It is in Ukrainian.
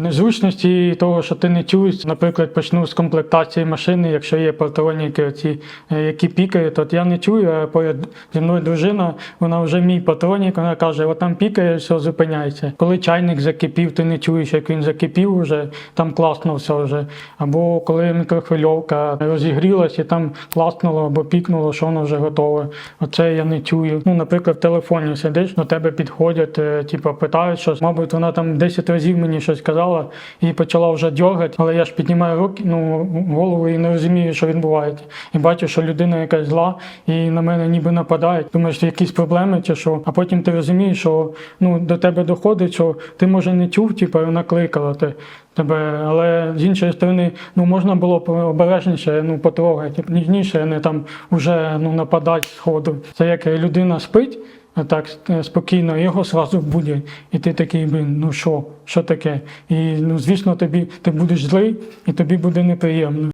Незручності того, що ти не чуєш, наприклад, почну з комплектації машини, якщо є патроніки, оці, е, які пікають, от я не чую, а поряд зі мною дружина, вона вже мій патронік, вона каже, от там пікає, все зупиняється. Коли чайник закипів, ти не чуєш, як він закипів вже, там класно все вже. Або коли мікрохвильовка розігрілась і там класнуло або пікнуло, що воно вже готове. Оце я не чую. Ну, наприклад, в телефоні сидиш, до тебе підходять, типу, питають щось. Мабуть, вона там 10 разів мені щось казала і почала вже дьогати, але я ж піднімаю руки, ну, голову і не розумію, що відбувається. І бачу, що людина якась зла і на мене ніби нападає. Думаєш, якісь проблеми чи що. А потім ти розумієш, що ну, до тебе доходить, що ти може не чув, типу, вона кликала те- тебе. Але з іншої сторони, ну можна було обережніше, ну потрогати, ніжніше, не там уже ну, нападати з ходу. Це як людина спить. Так е, спокійно, його зразу буде. і ти такий, блін, ну що, що таке? І ну звісно, тобі ти будеш злий, і тобі буде неприємно.